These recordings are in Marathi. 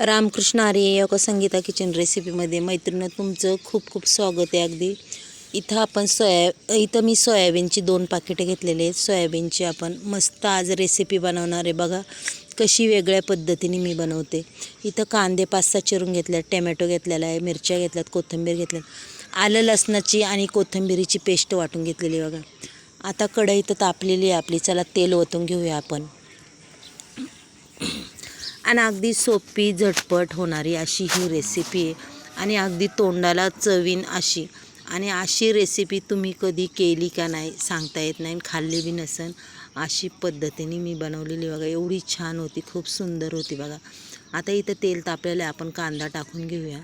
रामकृष्ण आर्य योग संगीता किचन रेसिपीमध्ये मैत्रिणं तुमचं खूप खूप स्वागत आहे अगदी. इथं आपण सोया इथं मी सोयाबीनची दोन पाकिटं घेतलेले आहेत. सोयाबीनची आपण मस्त आज रेसिपी बनवणार आहे. बघा कशी वेगळ्या पद्धतीने मी बनवते. इथं कांदे पाच सहा चिरून घेतल्यात टमॅटो घेतलेला आहे मिरच्या घेतल्यात कोथिंबीर घेतल्यात. आलं लसणाची आणि कोथिंबीरीची पेस्ट वाटून घेतलेली आहे बघा. आता कढई तर तापलेली आहे आपली. चला तेल ओतून घेऊया आपण. आणि अगदी सोपी झटपट होणारी अशी ही रेसिपी आहे. आणि अगदी तोंडाला चवीन अशी. आणि अशी रेसिपी तुम्ही कधी केली का नाही सांगता येत नाही आणि खाल्ली बी नसन अशी पद्धतीने मी बनवलेली बघा. एवढी छान होती खूप सुंदर होती बघा. आता इथं तेल तापलेलं आहे आपण कांदा टाकून घेऊया.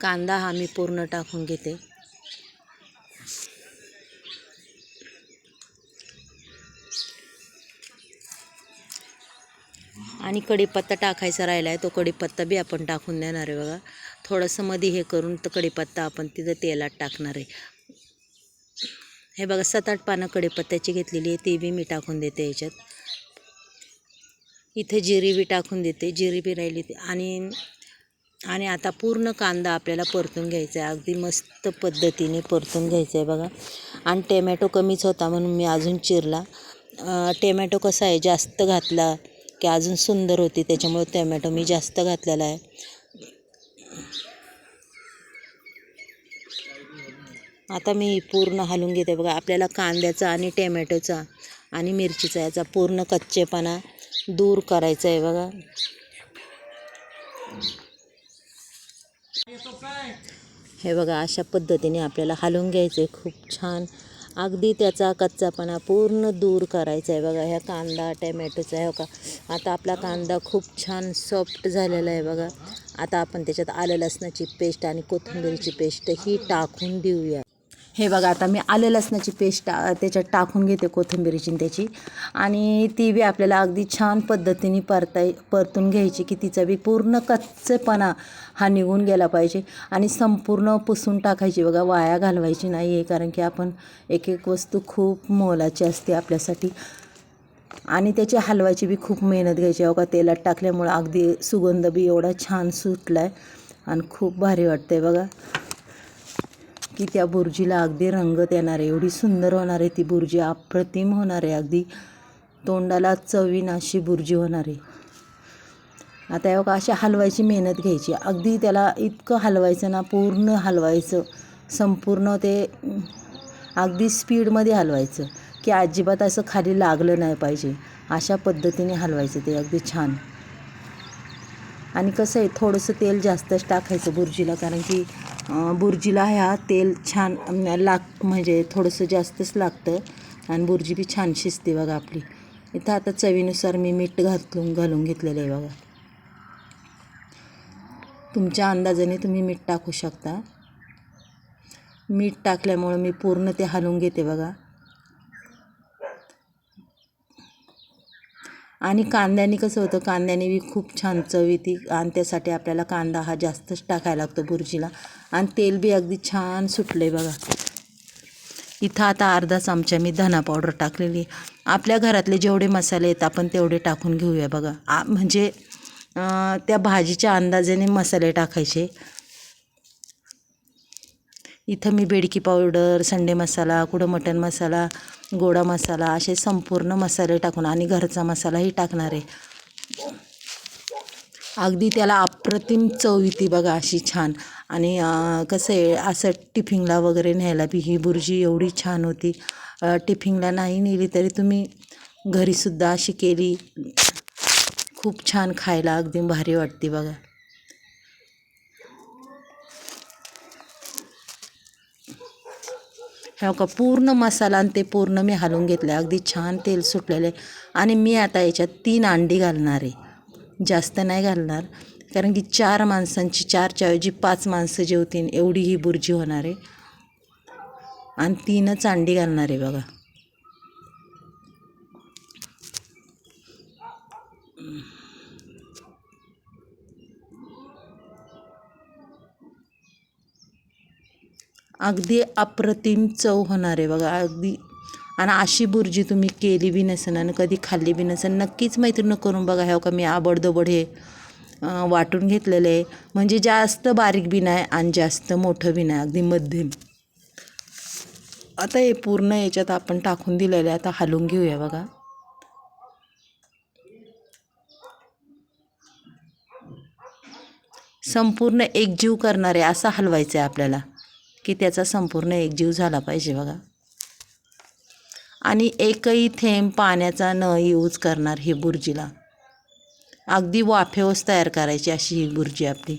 कांदा हा मी पूर्ण टाकून घेते. आणि कढीपत्ता टाकायचा राहिला आहे तो कढीपत्ता बी आपण टाकून देणार आहे बघा. थोडंसं मध्ये हे करून तर कढीपत्ता आपण तिथं तेलात टाकणार आहे. हे बघा सात आठ पानं कढीपत्त्याची घेतलेली आहे ती बी मी टाकून देते याच्यात. इथे जिरी बी टाकून देते जिरी बी राहिली आणि आणि आता पूर्ण कांदा आपल्याला परतून घ्यायचा आहे. अगदी मस्त पद्धतीने परतून घ्यायचं आहे बघा. आणि टेमॅटो कमीच होता म्हणून मी अजून चिरला. टेमॅटो कसा आहे जास्त घातला की अजून सुंदर होती त्याच्यामुळे टोमॅटो मी जास्त घातलेला आहे. आता मी पूर्ण हलवून घेते. बघा आपल्याला कांद्याचा आणि टॅमॅटोचा आणि मिरचीचा याचा पूर्ण कच्चेपणा दूर करायचा आहे बघा. हे बघा अशा पद्धतीने आपल्याला हलवून घ्यायचं आहे खूप छान अगदी त्याचा कच्चापणा पूर्ण दूर करायचा आहे. बघा ह्या कांदा टॅमॅटोचा आहे हो का? आता आपला कांदा खूप छान सॉफ्ट झालेला आहे बघा. आता आपण त्याच्यात आलं लसणाची पेस्ट आणि कोथिंबीरीची पेस्ट ही टाकून देऊया. हे बघा आता मी आलं लसणाची पेस्ट टा त्याच्यात टाकून घेते कोथिंबीरीची त्याची. आणि ती बी आपल्याला अगदी छान पद्धतीने परताय परतून घ्यायची की तिचा बी पूर्ण कच्चेपणा हा निघून गेला पाहिजे. आणि संपूर्ण पुसून टाकायची बघा वाया घालवायची नाही आहे कारण की आपण एक एक वस्तू खूप मोलाची असते आपल्यासाठी. आणि त्याची हलवायची बी खूप मेहनत घ्यायची बघा तेलात टाकल्यामुळं अगदी सुगंध बी एवढा छान सुटला आहे आणि खूप भारी वाटतं आहे बघा. की त्या बुर्जीला अगदी रंगत येणार आहे एवढी सुंदर होणार आहे ती बुर्जी अप्रतिम होणार आहे अगदी तोंडाला चवीन अशी बुर्जी होणार. आहे आता हे अशा अशी हलवायची मेहनत घ्यायची. अगदी त्याला इतकं हलवायचं ना पूर्ण हलवायचं. संपूर्ण ते अगदी स्पीडमध्ये हलवायचं की अजिबात असं खाली लागलं नाही पाहिजे. अशा पद्धतीने हलवायचं ते अगदी छान. आणि कसं आहे थोडंसं तेल जास्तच टाकायचं बुर्जीला कारण की बुर्जीला ह्या तेल छान लाग म्हणजे थोडंसं जास्तच लागतं. आणि बुर्जी बी छान शिजते बघा आपली. इथं आता चवीनुसार मी मीठ घालून घालून घेतलेलं आहे बघा. तुमच्या अंदाजाने तुम्ही मीठ टाकू शकता. मीठ टाकल्यामुळं मी पूर्ण ते हलवून घेते बघा. आणि कांद्याने कसं होतं कांद्याने बी खूप छान चव येते आणि त्यासाठी आपल्याला कांदा हा जास्तच टाकायला लागतो भुर्जीला आणि तेल बी अगदी छान सुटलं आहे बघा. इथं आता अर्धा चमचा मी धना पावडर टाकलेली आपल्या घरातले जेवढे मसाले आहेत आपण तेवढे टाकून घेऊया बघा. आ म्हणजे त्या भाजीच्या अंदाजाने मसाले टाकायचे. इथं मी बेडकी पावडर संडे मसाला कुठं मटन मसाला गोडा मसाला असे संपूर्ण मसाले टाकून आणि घरचा मसालाही टाकणार आहे. अगदी त्याला अप्रतिम चव येते बघा अशी छान. आणि कसं आहे असं टिफिनला वगैरे न्यायला बी ही बुर्जी एवढी छान होती. टिफिनला नाही नेली तरी तुम्ही घरीसुद्धा अशी केली. खूप छान खायला अगदी भारी वाटते बघा. ह्या का पूर्ण मसाला आणि ते पूर्ण मी हलवून घेतलं आहे अगदी छान तेल सुटलेलं आहे. आणि मी आता याच्यात तीन अंडी घालणार आहे. जास्त नाही घालणार कारण की चार माणसांची चारच्या ऐवजी पाच माणसं जेवतील एवढी ही बुर्जी होणार आहे. आणि तीनच अंडी घालणार आहे बघा. अगदी अप्रतिम चव होणार आहे बघा अगदी. आणि अशी बुर्जी तुम्ही केली बी नसेल आणि कधी खाल्ली बी नसेल नक्कीच मैत्रीण करून बघा ह्या हो का मी आबडदोबड हे वाटून घेतलेलं आहे. म्हणजे जास्त बारीक बी नाही आणि जास्त मोठं बी नाही अगदी मध्यम. आता हे पूर्ण याच्यात आपण टाकून दिलेलं आहे आता हलवून घेऊया बघा. संपूर्ण एकजीव करणारे असं हलवायचं आहे आपल्याला. की त्याचा संपूर्ण एकजीव झाला पाहिजे बघा. आणि एकही थेंब पाण्याचा न यूज करणार ही बुर्जीला. अगदी वाफेवच तयार करायची अशी ही बुर्जी आपली.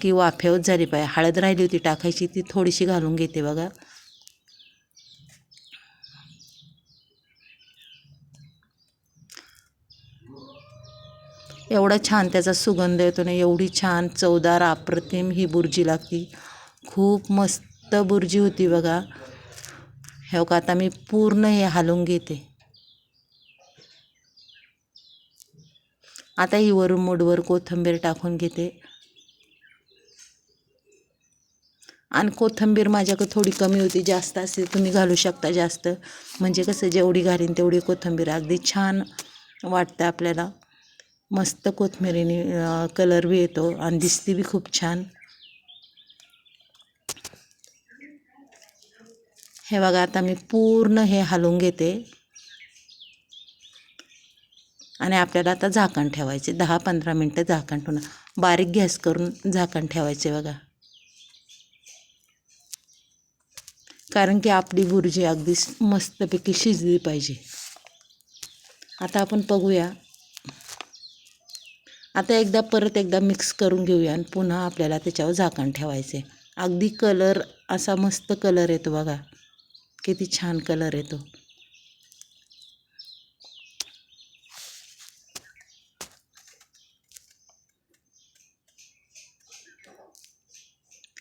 की वाफेवच झाली पाहिजे. हळद राहिली होती टाकायची ती थोडीशी घालून घेते बघा. एवढा छान त्याचा सुगंध येतो ना एवढी छान चवदार अप्रतिम ही बुर्जी लागती. खूप मस्त बुर्जी होती बघा. हे का आता मी पूर्ण हे हालवून घेते. आता ही वरून मोडवर कोथिंबीर टाकून घेते. आणि कोथिंबीर माझ्याकडे थोडी कमी होती जास्त असेल तुम्ही घालू शकता जास्त. म्हणजे कसं जेवढी घालीन तेवढी कोथिंबीर अगदी छान वाटतं आपल्याला. मस्त कोथिंबिरीने कलर बी येतो आणि दिसते बी खूप छान. हे बघा आता मी पूर्ण हे हलवून घेते. आणि आपल्याला आता झाकण ठेवायचे दहा पंधरा मिनटं झाकण ठेवणं बारीक गॅस करून झाकण ठेवायचे बघा. कारण की आपली भुर्जी अगदी मस्तपैकी शिजली पाहिजे. आता आपण बघूया. आता एकदा परत एकदा मिक्स करून घेऊया आणि पुन्हा आपल्याला त्याच्यावर झाकण ठेवायचे. अगदी कलर असा मस्त कलर येतो बघा. किती छान कलर येतो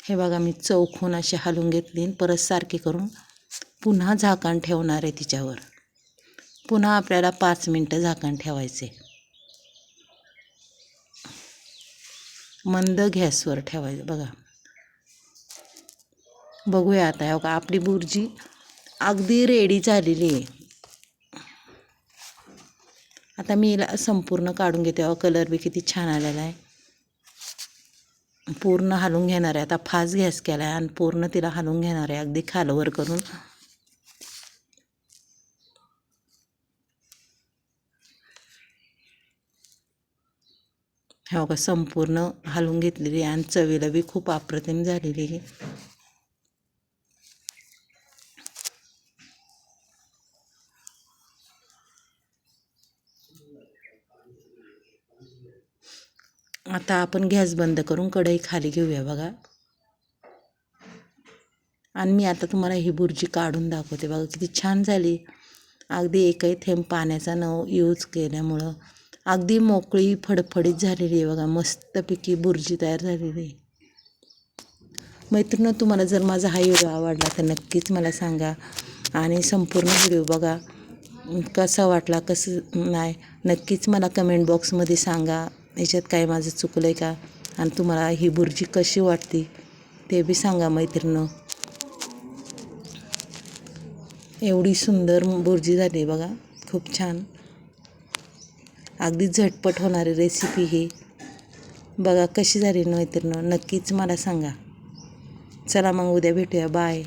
हे बघा मी चौखून अशी हलवून घेतली परत सारखी करून पुन्हा झाकण ठेवणार आहे तिच्यावर. पुन्हा आपल्याला पाच मिनटं झाकण ठेवायचे. मंद गॅसवर ठेवायचं. बघा. बघूया आता. हो का आपली बुर्जी अगदी रेडी झालेली आहे. आता मी हिला संपूर्ण काढून घेते. अहो कलर बी किती छान आलेला आहे. पूर्ण हलवून घेणार आहे. आता फास्ट गॅस केला आहे आणि पूर्ण तिला हलवून घेणार आहे. अगदी खालवर करून. हो का संपूर्ण हलवून घेतलेली आहे आणि चवीला बी खूप अप्रतिम झालेली आता आपण गॅस बंद करून कढई खाली घेऊया बघा. आणि मी आता तुम्हाला ही बुर्जी काढून दाखवते बघा किती छान झाली. अगदी एकही थेंब पाण्याचा न यूज केल्यामुळं. अगदी मोकळी फडफडीत झालेली आहे बघा मस्तपैकी बुर्जी तयार झालेली. आहे मैत्रिणं तुम्हाला जर माझा हा व्हिडिओ आवडला तर नक्कीच मला सांगा. आणि संपूर्ण व्हिडिओ बघा कसा वाटला कसं नाही नक्कीच मला कमेंट बॉक्समध्ये सांगा. याच्यात काय माझं चुकलं आहे का? आणि तुम्हाला ही बुर्जी कशी वाटते? ते बी सांगा मैत्रिणं एवढी सुंदर बुर्जी झाली बघा. खूप छान. अगदी झटपट होणारी रेसिपी ही. बघा कशी झाली मैत्रिणं नक्कीच मला सांगा. चला मग उद्या भेटूया. बाय